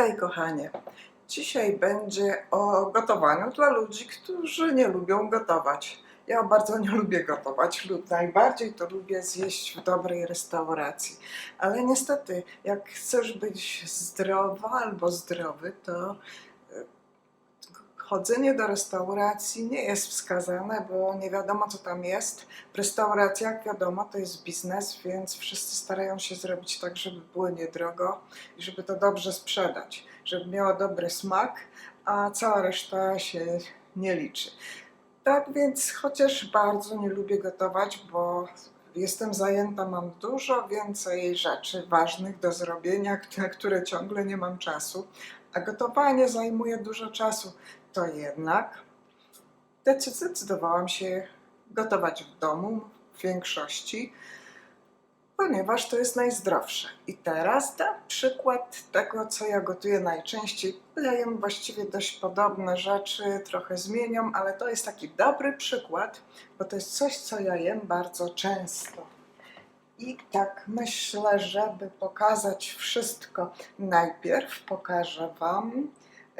Witaj kochanie. Dzisiaj będzie o gotowaniu dla ludzi, którzy nie lubią gotować. Ja bardzo nie lubię gotować lub najbardziej to lubię zjeść w dobrej restauracji. Ale niestety, jak chcesz być zdrowa albo zdrowy, to chodzenie do restauracji nie jest wskazane, bo nie wiadomo co tam jest. W restauracjach wiadomo, to jest biznes, więc wszyscy starają się zrobić tak, żeby było niedrogo i żeby to dobrze sprzedać, żeby miało dobry smak, a cała reszta się nie liczy. Tak więc, chociaż bardzo nie lubię gotować, bo jestem zajęta, mam dużo więcej rzeczy ważnych do zrobienia, na które ciągle nie mam czasu, a gotowanie zajmuje dużo czasu, to jednak decy- zdecydowałam się gotować w domu w większości, ponieważ to jest najzdrowsze. I teraz dam przykład tego, co ja gotuję najczęściej. Jem właściwie dość podobne rzeczy, trochę zmieniam, ale to jest taki dobry przykład, bo to jest coś, co ja jem bardzo często. I tak myślę, żeby pokazać wszystko, najpierw pokażę Wam.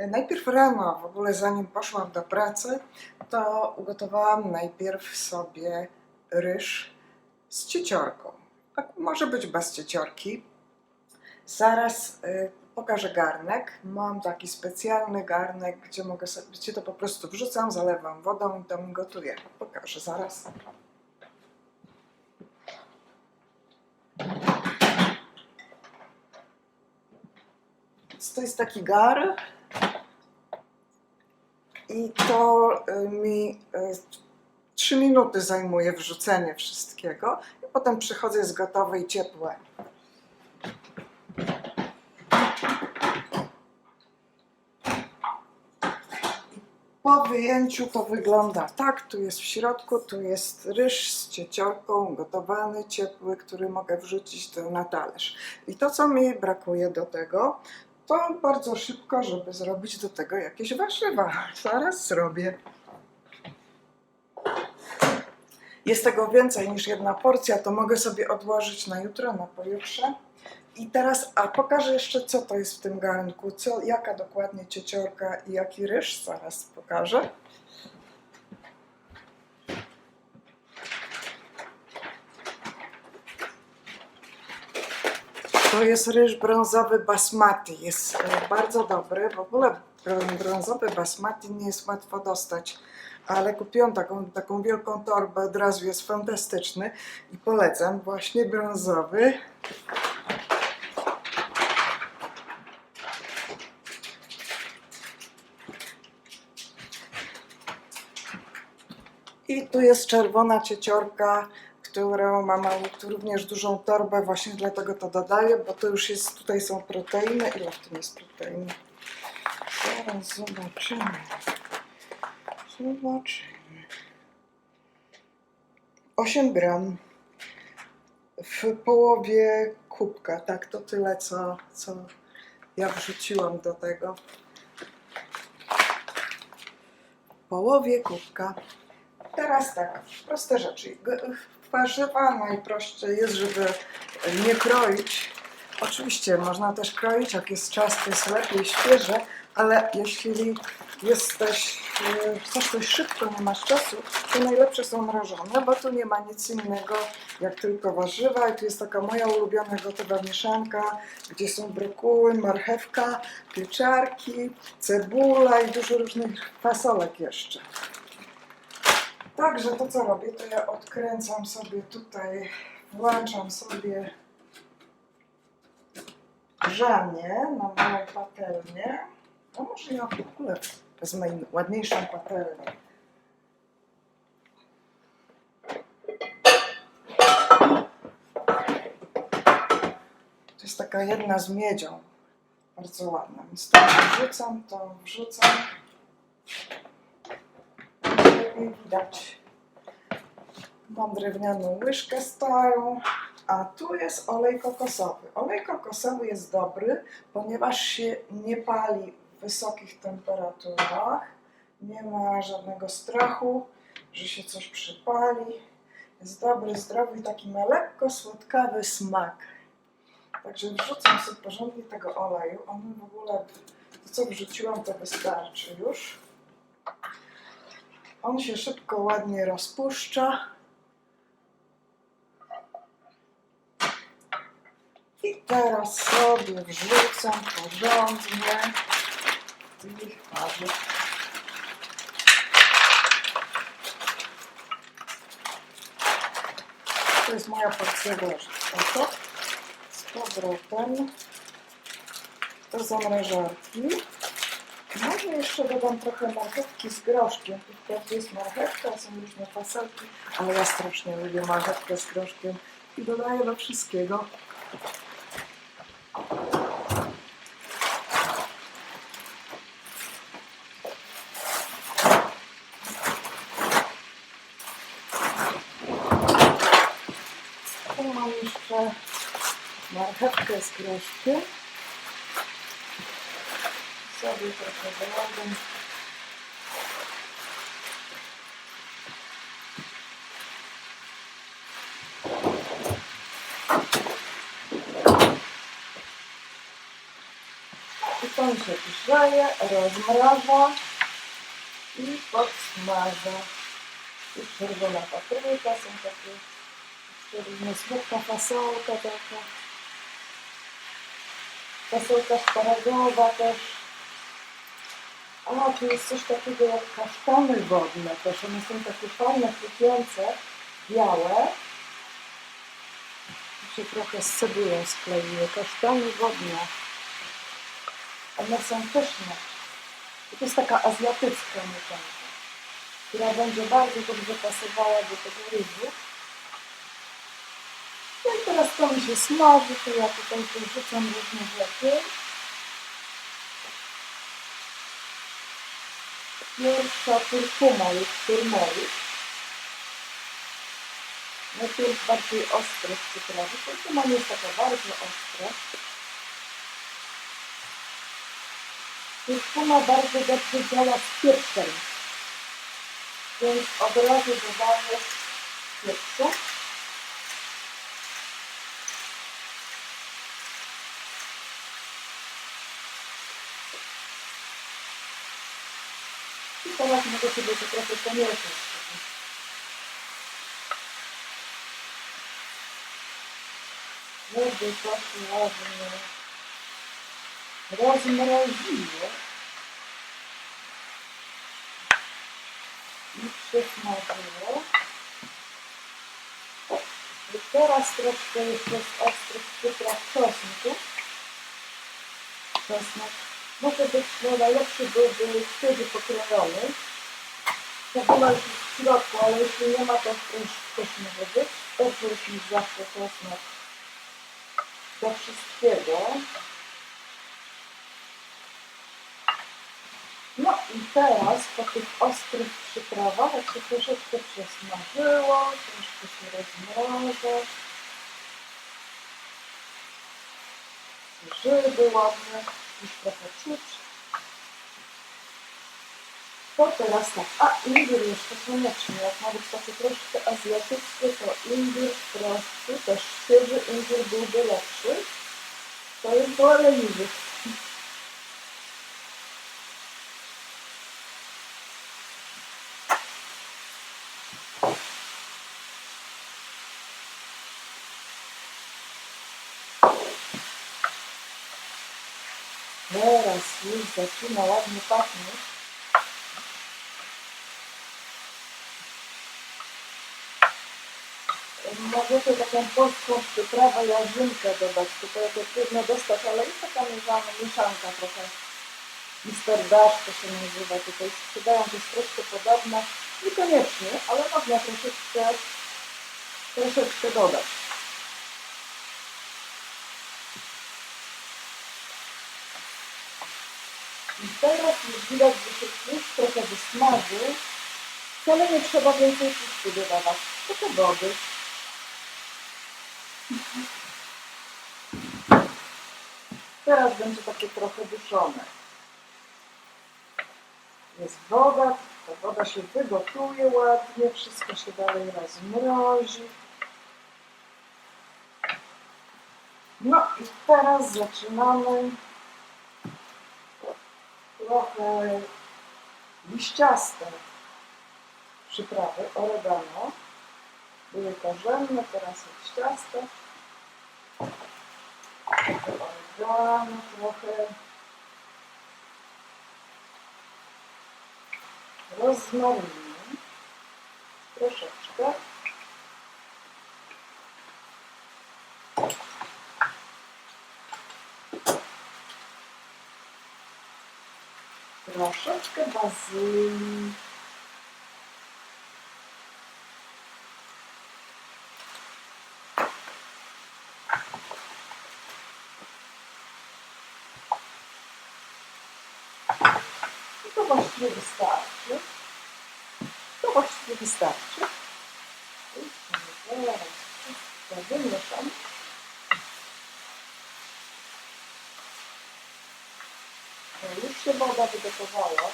Najpierw rano, w ogóle zanim poszłam do pracy, to ugotowałam najpierw sobie ryż z cieciorką. A może być bez cieciorki. Zaraz y, pokażę garnek. Mam taki specjalny garnek, gdzie mogę sobie, gdzie to po prostu wrzucam, zalewam wodą i tam gotuję. Pokażę zaraz. To jest taki gar. I to y, mi 3 minuty zajmuje wrzucenie wszystkiego. I potem przychodzę, jest gotowe i ciepłe. Po wyjęciu to wygląda tak, tu jest w środku, tu jest ryż z cieciorką, gotowany, ciepły, który mogę wrzucić do, na talerz. I to, co mi brakuje do tego, to bardzo szybko, żeby zrobić do tego jakieś warzywa. Zaraz zrobię. Jest tego więcej niż jedna porcja, to mogę sobie odłożyć na jutro, na pojutrze. I teraz, a pokażę jeszcze, co to jest w tym garnku, co, jaka dokładnie cieciorka i jaki ryż, zaraz pokażę. To jest ryż brązowy basmati, jest e, bardzo dobry, w ogóle brą- brązowy basmati nie jest łatwo dostać, ale kupiłam taką, taką wielką torbę, od razu jest fantastyczny i polecam właśnie brązowy. I tu jest czerwona cieciorka, którą mam również dużą torbę, właśnie dlatego to dodaję, bo to już jest, tutaj są proteiny. Ile w tym jest protein? Zaraz zobaczymy. Zobaczymy. 8 gram w połowie kubka. Tak, to tyle, co, co ja wrzuciłam do tego. W połowie kubka. Teraz tak, proste rzeczy. Warzywa najprościej jest, żeby nie kroić. Oczywiście można też kroić, jak jest czas, to jest lepiej świeże, ale jeśli jesteś, e, chcesz coś szybko, nie masz czasu, to najlepsze są mrożone, bo tu nie ma nic innego jak tylko warzywa i tu jest taka moja ulubiona gotowa mieszanka, gdzie są brokuły, marchewka, pieczarki, cebula i dużo różnych fasolek jeszcze. Także to co robię, to ja odkręcam sobie tutaj, włączam sobie grzanie na małą patelnię. A może ja w ogóle wezmę ładniejszą patelnię. To jest taka jedna z miedzią, bardzo ładna, więc to wrzucam, to wrzucam widać. Mam drewnianą łyżkę starą, a tu jest olej kokosowy. Olej kokosowy jest dobry, ponieważ się nie pali w wysokich temperaturach. Nie ma żadnego strachu, że się coś przypali. Jest dobry, zdrowy taki ma lekko słodkawy smak. Także wrzucam sobie porządnie tego oleju. On w ogóle, to co wrzuciłam, to wystarczy już. On się szybko, ładnie rozpuszcza. I teraz sobie wrzucam porządnie i warzyw. To jest moja porcja warzyw. Z powrotem do zamrażarki. Może jeszcze dodam trochę marchewki z groszkiem. Tu wprawdzie jest marchewka, są różne fasolki, ale ja strasznie lubię marchewkę z groszkiem i dodaję do wszystkiego. Tu mam jeszcze marchewkę z groszkiem. Sobie trochę dodam. I to mi się grzeje, rozmraża i podsmaża. I czerwona papryka, są takie jeszcze różne smutna fasolka taka. Fasolka szparagowa też. A, tu jest coś takiego jak kasztany wodne też. One są takie fajne, chrupiące, białe. Tu się trochę z cebulą skleiły. Kasztany wodne. One są pyszne. To jest taka azjatycka mieszanka, która będzie bardzo dobrze pasowała do tego ryżu. No i teraz to mi się smaży, to ja tutaj wrzucam różne rzeczy. Pierwsza kurkuma jest turmeryk. Najpierw bardziej ostre przyprawy. Kurkuma nie jest taka bardzo ostra. Kurkuma bardzo dobrze działa z pieprzem. Więc od razu dodaję pieprzu. I teraz mogę sobie to trochę pomieszać. Żeby to się ładnie rozmroziło i przesmażyło. I teraz troszkę jeszcze z ostrych przypraw czosnku. Czosnek może być, no najlepszy byłby świeży pokrojony. Już jest w środku, ale jeśli nie ma, to też, też może być. Dobrze jest mieć zawsze czosnek do wszystkiego. No i teraz po tych ostrych przyprawach, jak się troszeczkę przesmażyło, troszkę się rozmrożę. Grzyby ładne, już trochę czuć. To teraz tak, a imbir jeszcze koniecznie, jak ma być takie troszkę azjatyckie, to imbir prosty, też świeży imbir byłby lepszy. To jest do leniwych. Teraz już zaczyna ładnie pachnieć. Tu taką polską przyprawę jarzynkę dodać, tylko to trudno dostać, ale jest taka mieszanka, trochę. Mister Dash to się nazywa tutaj. Sprzedają jest troszkę podobne. Niekoniecznie, ale można troszeczkę, troszeczkę dodać. I teraz już widać, że się tłuszcz trochę wysmażył. Wcale nie trzeba więcej tłuszczu dodawać. Trochę wody. Teraz będzie takie trochę duszone. Jest woda, ta woda się wygotuje ładnie, wszystko się dalej rozmrozi. No i teraz zaczynamy trochę liściaste przyprawy, oregano. Były korzenne, teraz liściaste. Oregano, trochę rozmarynu, troszeczkę. Troszeczkę bazylii. I to właściwie wystarczy. To właściwie wystarczy. Wymieszam. Już się woda wygotowała.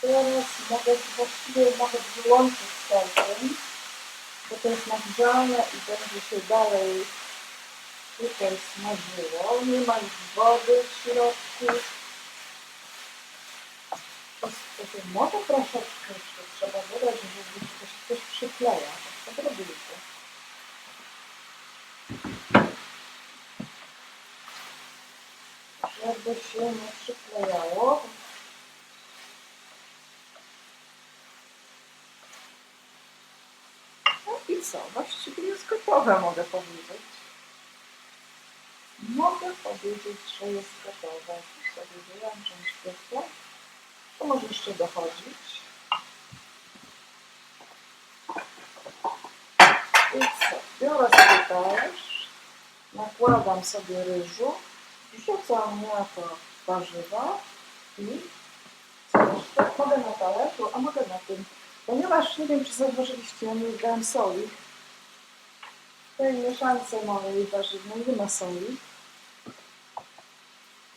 Teraz mogę właściwie nawet wyłączyć całkiem, bo to jest nagrzane i będzie się dalej tutaj smażyło. Nie ma już wody w środku. To jest takie, może troszeczkę jeszcze trzeba dodać, żeby się coś przykleja. Zrobiliście. Żeby się nie przyklejało. No i co? Właściwie jest gotowe, mogę powiedzieć. Mogę powiedzieć, że jest gotowe. Tu sobie wyłączam światło. To może jeszcze dochodzić. I co? Biorę sobie talerz, nakładam sobie ryżu, wrzucam na to warzywa i co jeszcze? Mogę na talerzu, a mogę na tym. Ponieważ nie wiem, czy zauważyliście, ja nie dodałem soli. W tej mieszance mojej warzywnej nie ma soli.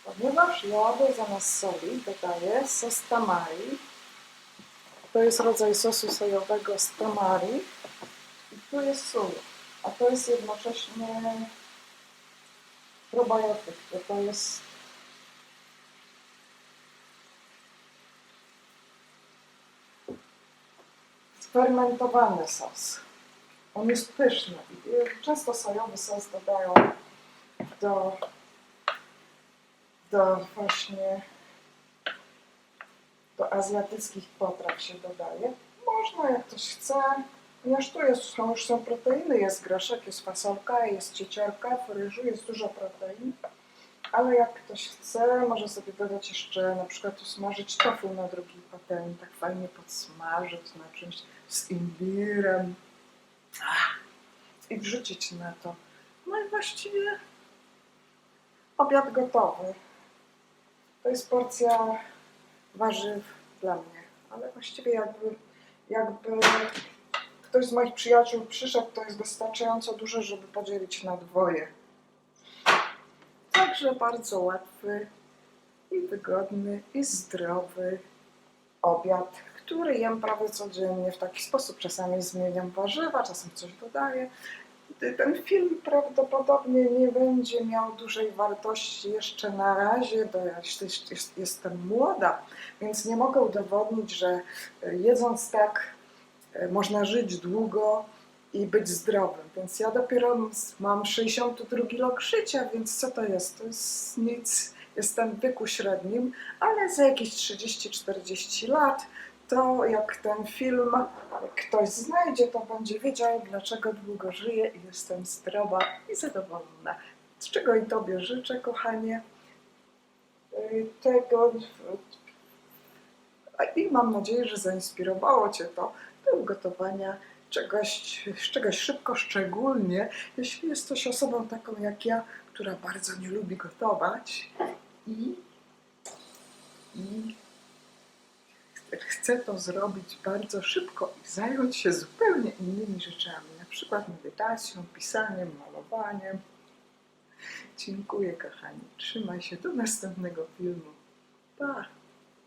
Ponieważ jadę zamiast soli dodaję sos tamari. To jest rodzaj sosu sojowego z tamari. I tu jest sól. A to jest jednocześnie probiotyk. bo To jest sfermentowany sos. On jest pyszny. Często sojowy sos dodają do do właśnie do azjatyckich potraw się dodaje. Można jak ktoś chce, ponieważ tu jest, są, już są proteiny, jest groszek, jest fasolka, jest cieciorka, w ryżu jest dużo protein. Ale jak ktoś chce, może sobie dodać jeszcze na przykład usmażyć tofu na drugi patelni, tak fajnie podsmażyć na czymś z imbirem Ach, i wrzucić na to. No i właściwie obiad gotowy. To jest porcja warzyw dla mnie, ale właściwie jakby, jakby ktoś z moich przyjaciół przyszedł, to jest wystarczająco dużo, żeby podzielić na dwoje. Także bardzo łatwy i wygodny i zdrowy obiad, który jem prawie codziennie w taki sposób. Czasami zmieniam warzywa, czasem coś dodaję. Ten film prawdopodobnie nie będzie miał dużej wartości jeszcze na razie, bo ja jestem młoda, więc nie mogę udowodnić, że jedząc tak e, można żyć długo i być zdrowym. Więc ja dopiero mam 62 rok życia, więc co to jest? To jest nic. Jestem w wieku średnim, ale za jakieś 30-40 lat to jak ten film ktoś znajdzie, to będzie wiedział, dlaczego długo żyję i jestem zdrowa i zadowolona. Z czego i Tobie życzę, kochanie. Y, Tego i mam nadzieję, że zainspirowało Cię to do ugotowania czegoś, czegoś szybko, szczególnie jeśli jesteś osobą taką jak ja, która bardzo nie lubi gotować i, i chcę to zrobić bardzo szybko i zająć się zupełnie innymi rzeczami, na przykład medytacją, pisaniem, malowaniem. Dziękuję, kochani. Trzymaj się do następnego filmu. Pa!